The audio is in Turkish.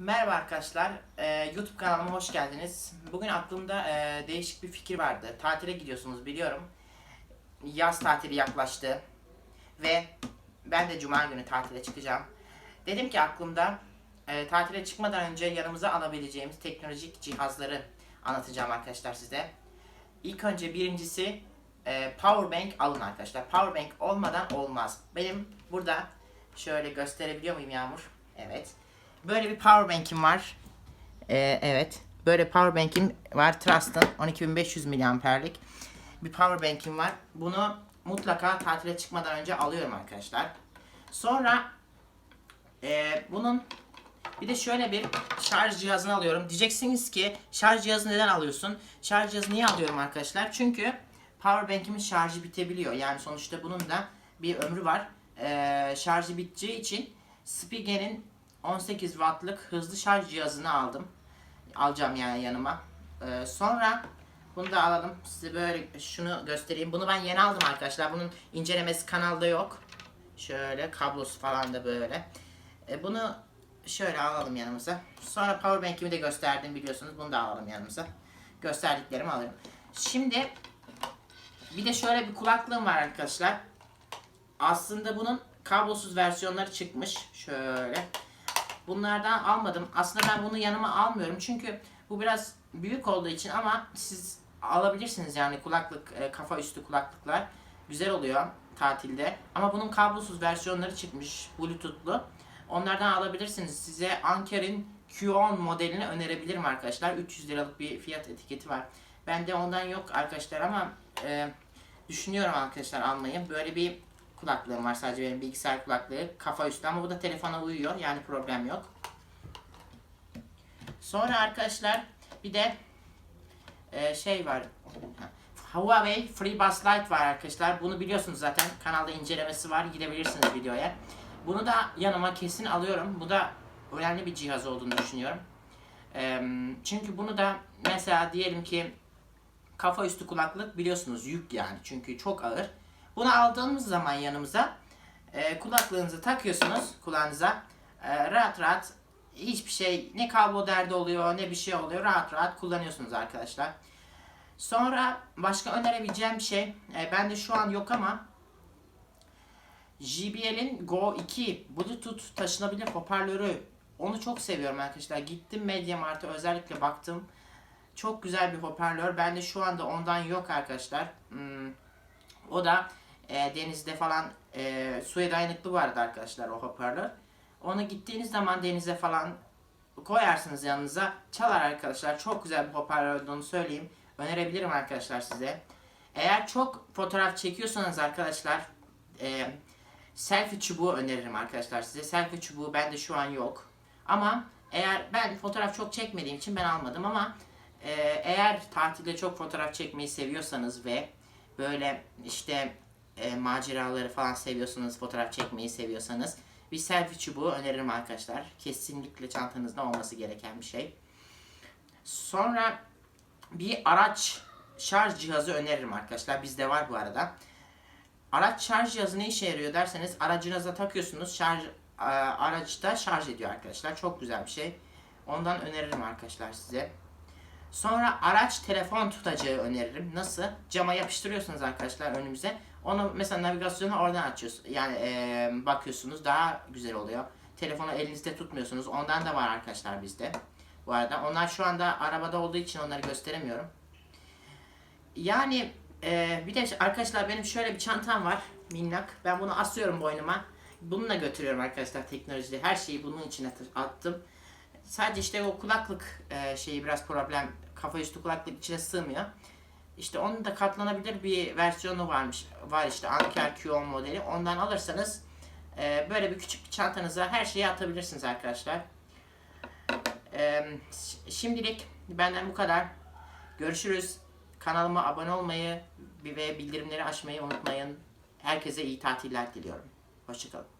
Merhaba arkadaşlar, Ee, YouTube kanalıma hoş geldiniz. Bugün aklımda e, değişik bir fikir vardı. Tatile gidiyorsunuz biliyorum. Yaz tatili yaklaştı ve ben de Cuma günü tatile çıkacağım. Dedim ki aklımda e, tatile çıkmadan önce yanımıza alabileceğimiz teknolojik cihazları anlatacağım arkadaşlar size. İlk önce birincisi e, power bank alın arkadaşlar. Power bank olmadan olmaz. Benim burada şöyle gösterebiliyor muyum Yağmur? Evet. Böyle bir power bank'im var. Ee, evet. Böyle power bank'im var. Trust'ın 12500 miliamperlik bir power bank'im var. Bunu mutlaka tatile çıkmadan önce alıyorum arkadaşlar. Sonra e, bunun bir de şöyle bir şarj cihazını alıyorum. Diyeceksiniz ki şarj cihazı neden alıyorsun? Şarj cihazı niye alıyorum arkadaşlar? Çünkü power bank'imin şarjı bitebiliyor. Yani sonuçta bunun da bir ömrü var. Ee, şarjı biteceği için Spigen'in 18 wattlık hızlı şarj cihazını aldım. Alacağım yani yanıma. Ee, sonra bunu da alalım. Size böyle şunu göstereyim. Bunu ben yeni aldım arkadaşlar. Bunun incelemesi kanalda yok. Şöyle kablosu falan da böyle. Ee, bunu şöyle alalım yanımıza. Sonra power bank'imi de gösterdim biliyorsunuz. Bunu da alalım yanımıza. Gösterdiklerimi alıyorum. Şimdi bir de şöyle bir kulaklığım var arkadaşlar. Aslında bunun kablosuz versiyonları çıkmış. Şöyle. Bunlardan almadım. Aslında ben bunu yanıma almıyorum. Çünkü bu biraz büyük olduğu için ama siz alabilirsiniz yani kulaklık, e, kafa üstü kulaklıklar. Güzel oluyor tatilde. Ama bunun kablosuz versiyonları çıkmış. Bluetooth'lu. Onlardan alabilirsiniz. Size Anker'in Q10 modelini önerebilirim arkadaşlar. 300 liralık bir fiyat etiketi var. Bende ondan yok arkadaşlar ama e, düşünüyorum arkadaşlar almayı. Böyle bir kulaklığım var sadece benim bilgisayar kulaklığı kafa üstü ama bu da telefona uyuyor yani problem yok. Sonra arkadaşlar bir de e, şey var. Huawei FreeBuds Lite var arkadaşlar. Bunu biliyorsunuz zaten. Kanalda incelemesi var. Gidebilirsiniz videoya. Bunu da yanıma kesin alıyorum. Bu da önemli bir cihaz olduğunu düşünüyorum. E, çünkü bunu da mesela diyelim ki kafa üstü kulaklık biliyorsunuz yük yani. Çünkü çok ağır. Bunu aldığımız zaman yanımıza e, kulaklığınızı takıyorsunuz kulağınıza. E, rahat rahat hiçbir şey ne kablo derdi oluyor ne bir şey oluyor. Rahat rahat kullanıyorsunuz arkadaşlar. Sonra başka önerebileceğim bir şey. E, bende şu an yok ama JBL'in Go 2 Bluetooth taşınabilir hoparlörü. Onu çok seviyorum arkadaşlar. Gittim Mediamarkt'a özellikle baktım. Çok güzel bir hoparlör. Bende şu anda ondan yok arkadaşlar. Hmm. O da e, denizde falan e, suya dayanıklı vardı arkadaşlar o hoparlör. Onu gittiğiniz zaman denize falan koyarsınız yanınıza. Çalar arkadaşlar. Çok güzel bir hoparlör olduğunu söyleyeyim. Önerebilirim arkadaşlar size. Eğer çok fotoğraf çekiyorsanız arkadaşlar e, selfie çubuğu öneririm arkadaşlar size. Selfie çubuğu bende şu an yok. Ama eğer ben fotoğraf çok çekmediğim için ben almadım ama e, eğer tatilde çok fotoğraf çekmeyi seviyorsanız ve böyle işte e, maceraları falan seviyorsanız, fotoğraf çekmeyi seviyorsanız bir selfie çubuğu öneririm arkadaşlar. Kesinlikle çantanızda olması gereken bir şey. Sonra bir araç şarj cihazı öneririm arkadaşlar. Bizde var bu arada. Araç şarj cihazı ne işe yarıyor derseniz aracınıza takıyorsunuz. Şarj e, aracı şarj ediyor arkadaşlar. Çok güzel bir şey. Ondan öneririm arkadaşlar size. Sonra araç telefon tutacağı öneririm. Nasıl? Cama yapıştırıyorsunuz arkadaşlar önümüze. Onu mesela navigasyonu oradan açıyorsunuz. Yani ee, bakıyorsunuz daha güzel oluyor. Telefonu elinizde tutmuyorsunuz. Ondan da var arkadaşlar bizde. Bu arada onlar şu anda arabada olduğu için onları gösteremiyorum. Yani ee, bir de arkadaşlar benim şöyle bir çantam var. Minnak. Ben bunu asıyorum boynuma. Bununla götürüyorum arkadaşlar teknolojide. Her şeyi bunun içine attım. Sadece işte o kulaklık e, şeyi biraz problem. Kafa üstü kulaklık içine sığmıyor. İşte onun da katlanabilir bir versiyonu varmış. Var işte Anker Q10 modeli. Ondan alırsanız e, böyle bir küçük bir çantanıza her şeyi atabilirsiniz arkadaşlar. E, şimdilik benden bu kadar. Görüşürüz. Kanalıma abone olmayı ve bildirimleri açmayı unutmayın. Herkese iyi tatiller diliyorum. Hoşçakalın.